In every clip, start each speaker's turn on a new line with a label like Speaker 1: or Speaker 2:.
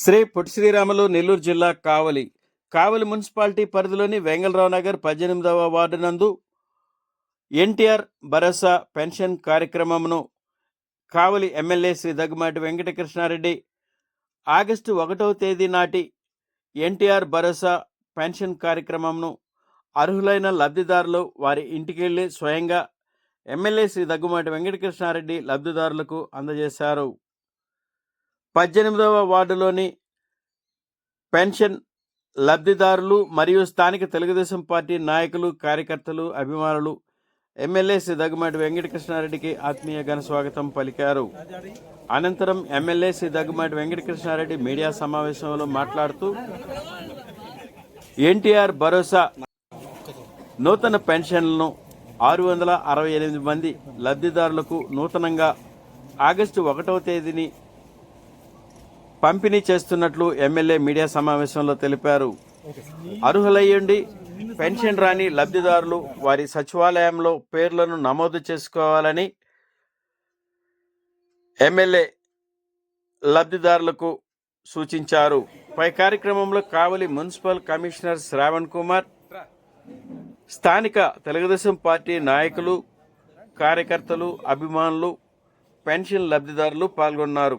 Speaker 1: శ్రీ పొట్టి శ్రీరాములు నెల్లూరు జిల్లా కావలి కావలి మున్సిపాలిటీ పరిధిలోని వెంగళరావు నగర్ పద్దెనిమిదవ వార్డు నందు ఎన్టీఆర్ భరోసా పెన్షన్ కార్యక్రమమును కావలి ఎమ్మెల్యే శ్రీ దగ్గుమాటి వెంకటకృష్ణారెడ్డి ఆగస్టు ఒకటవ తేదీ నాటి ఎన్టీఆర్ భరోసా పెన్షన్ కార్యక్రమంను అర్హులైన లబ్ధిదారులు వారి ఇంటికెళ్ళి స్వయంగా ఎమ్మెల్యే శ్రీ దగ్గుమాటి వెంకటకృష్ణారెడ్డి లబ్ధిదారులకు అందజేశారు. పద్దెనిమిదవ వార్డులోని పెన్షన్ లబ్ధిదారులు మరియు స్థానిక తెలుగుదేశం పార్టీ నాయకులు కార్యకర్తలు అభిమానులు ఎమ్మెల్యే శ్రీ దగ్గుమాటి వెంకటకృష్ణారెడ్డికి ఆత్మీయ ఘన స్వాగతం పలికారు. అనంతరం ఎమ్మెల్యే శ్రీ దగ్గుమాటి వెంకటకృష్ణారెడ్డి మీడియా సమావేశంలో మాట్లాడుతూ ఎన్టీఆర్ భరోసా నూతన పెన్షన్లను ఆరు వందల అరవై ఎనిమిది మంది లబ్ధిదారులకు నూతనంగా ఆగస్టు ఒకటవ తేదీని పంపిణీ చేస్తున్నట్లు ఎమ్మెల్యే మీడియా సమావేశంలో తెలిపారు. అర్హులయ్యండి పెన్షన్ రాని లబ్ధిదారులు వారి సచివాలయంలో పేర్లను నమోదు చేసుకోవాలని ఎమ్మెల్యే లబ్ధిదారులకు సూచించారు. పై కార్యక్రమంలో కావలి మున్సిపల్ కమిషనర్ శ్రావణ్ కుమార్ స్థానిక తెలుగుదేశం పార్టీ నాయకులు కార్యకర్తలు అభిమానులు పెన్షన్ లబ్ధిదారులు పాల్గొన్నారు.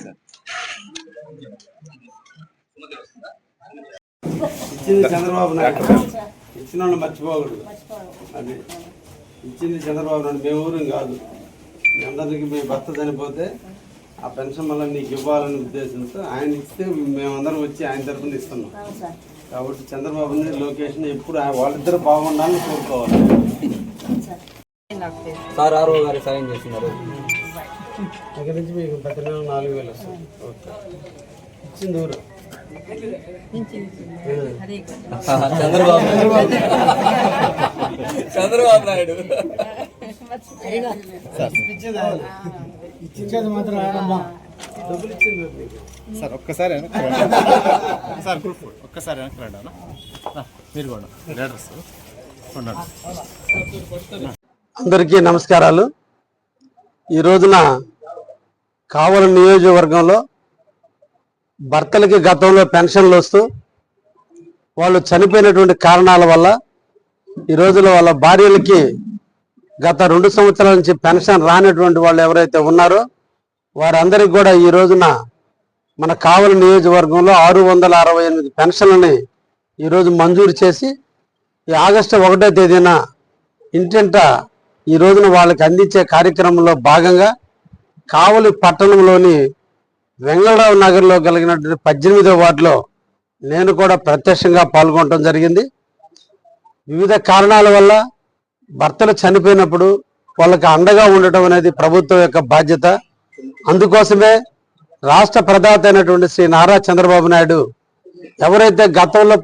Speaker 2: సార్.
Speaker 3: ఇచ్చింది చంద్రబాబు నాయుడు. ఇచ్చిన వాళ్ళు మర్చిపోకూడదు. అది. ఇచ్చింది చంద్రబాబు నాయుడు. మేము ఊరు కాదు. మీ అందరికి మీ భర్త చనిపోతే ఆ పెన్షన్ మళ్ళీ నీకు ఇవ్వాలనే ఉద్దేశంతో ఆయన ఇస్తే మేమందరం వచ్చి ఆయన తరఫున ఇస్తున్నాం. కాబట్టి చంద్రబాబుని లొకేషన్ ఎప్పుడు ఆయన- వాళ్ళిద్దరు బాగుండాలని కోరుకోవాలి.
Speaker 2: సార్. ఆరో గారు సాయం చేస్తున్నారు.
Speaker 3: దగ్గర నుంచి మీకు ప్రతి నెల నాలుగు వేలు వస్తుంది ఓకే. ఇచ్చింది ఊరు
Speaker 2: చంద్రబాబు చంద్రబాబు నాయుడు.
Speaker 3: ఇచ్చింది మాత్రం ఆయనమ్మా
Speaker 4: సార్ ఒక్కసారి వెనక్కి సార్ గ్రూప్ ఒక్కసారి వెనక్కి రండి మీరు కూడా లీడర్స్ ఉండండి.
Speaker 3: అందరికీ నమస్కారాలు. ఈ రోజున కావలి నియోజకవర్గంలో భర్తలకి గతంలో పెన్షన్లు వస్తూ వాళ్ళు చనిపోయినటువంటి కారణాల వల్ల ఈ రోజులో వాళ్ళ భార్యలకి గత రెండు సంవత్సరాల నుంచి పెన్షన్ రానటువంటి వాళ్ళు ఎవరైతే ఉన్నారో వారందరికీ కూడా ఈ రోజున మన కావలి నియోజకవర్గంలో ఆరు వందల అరవై ఎనిమిది పెన్షన్లని ఈరోజు మంజూరు చేసి ఈ ఆగస్టు ఒకటో తేదీన ఇంటింట ఈ రోజున వాళ్ళకి అందించే కార్యక్రమంలో భాగంగా కావలి పట్టణంలోని వెంగళరావు నగర్లో కలిగినటువంటి పద్దెనిమిదో వార్డులో నేను కూడా ప్రత్యక్షంగా పాల్గొనడం జరిగింది. వివిధ కారణాల వల్ల భర్తలు చనిపోయినప్పుడు వాళ్ళకి అండగా ఉండటం అనేది ప్రభుత్వం యొక్క బాధ్యత. అందుకోసమే రాష్ట్ర ప్రదాత అయినటువంటి శ్రీ నారా చంద్రబాబు నాయుడు ఎవరైతే గతంలో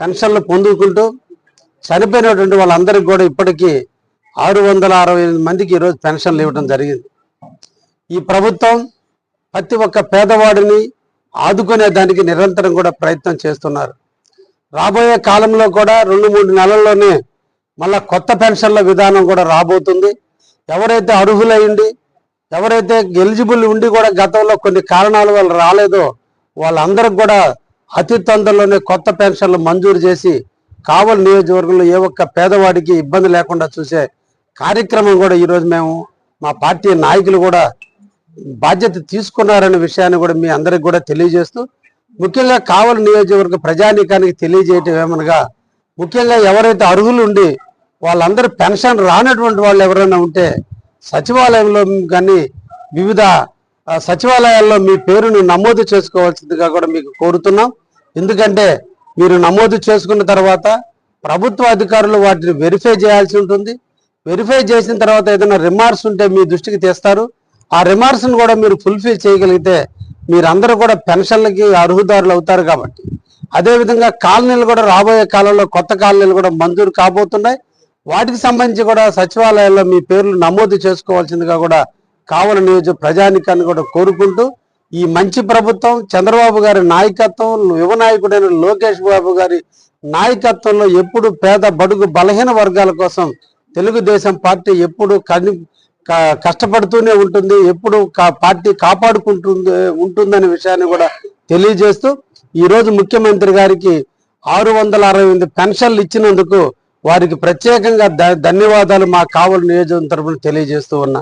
Speaker 3: పెన్షన్లు పొందుకుంటూ చనిపోయినటువంటి వాళ్ళందరికీ కూడా ఇప్పటికీ ఆరు వందల అరవై ఎనిమిది మందికి ఈరోజు పెన్షన్లు ఇవ్వడం జరిగింది. ఈ ప్రభుత్వం ప్రతి ఒక్క పేదవాడిని ఆదుకునే దానికి నిరంతరం కూడా ప్రయత్నం చేస్తున్నారు. రాబోయే కాలంలో కూడా రెండు మూడు నెలల్లోనే మళ్ళా కొత్త పెన్షన్ల విధానం కూడా రాబోతుంది. ఎవరైతే అర్హులయ్యండి ఎవరైతే ఎలిజిబుల్ ఉండి కూడా గతంలో కొన్ని కారణాల వల్ల రాలేదో వాళ్ళందరికి కూడా అతి తొందరలోనే కొత్త పెన్షన్లు మంజూరు చేసి కావలి నియోజకవర్గంలో ఏ ఒక్క పేదవాడికి ఇబ్బంది లేకుండా చూసే కార్యక్రమం కూడా ఈరోజు మేము మా పార్టీ నాయకులు కూడా బాధ్యత తీసుకున్నారనే విషయాన్ని కూడా మీ అందరికి కూడా తెలియజేస్తూ ముఖ్యంగా కావలి నియోజకవర్గ ప్రజానీకానికి తెలియజేయటం ఏమనగా ముఖ్యంగా ఎవరైతే అర్హులు ఉండి వాళ్ళందరూ పెన్షన్ రానటువంటి వాళ్ళు ఎవరైనా ఉంటే సచివాలయంలో కానీ వివిధ సచివాలయాల్లో మీ పేరును నమోదు చేసుకోవాల్సిందిగా కూడా మీకు కోరుతున్నాం. ఎందుకంటే మీరు నమోదు చేసుకున్న తర్వాత ప్రభుత్వ అధికారులు వాటిని వెరిఫై చేయాల్సి ఉంటుంది. వెరిఫై చేసిన తర్వాత ఏదైనా రిమార్క్స్ ఉంటే మీ దృష్టికి తెస్తారు. ఆ రిమార్క్స్ను కూడా మీరు ఫుల్ఫిల్ చేయగలిగితే మీరందరూ కూడా పెన్షన్లకి అర్హుదారులు అవుతారు కాబట్టి. అదేవిధంగా కాలనీలు కూడా రాబోయే కాలంలో కొత్త కాలనీలు కూడా మంజూరు కాబోతున్నాయి. వాటికి సంబంధించి కూడా సచివాలయాల్లో మీ పేర్లు నమోదు చేసుకోవాల్సిందిగా కూడా కావల నియోజక ప్రజానికాన్ని కూడా కోరుకుంటూ ఈ మంచి ప్రభుత్వం చంద్రబాబు గారి నాయకత్వం యువ నాయకుడైన లోకేష్ బాబు గారి నాయకత్వంలో ఎప్పుడు పేద బడుగు బలహీన వర్గాల కోసం తెలుగుదేశం పార్టీ ఎప్పుడు కని క- కష్టపడుతూనే ఉంటుంది ఎప్పుడు కా- పార్టీ కాపాడుకుంటుంది ఉంటుందనే విషయాన్ని కూడా తెలియజేస్తూ ఈరోజు ముఖ్యమంత్రి గారికి ఆరు వందల అరవై ఎనిమిది పెన్షన్లు ఇచ్చినందుకు వారికి ప్రత్యేకంగా ధన్యవాదాలు మా కావలి నియోజకవర్గం తరపున తెలియజేస్తూ ఉన్నా.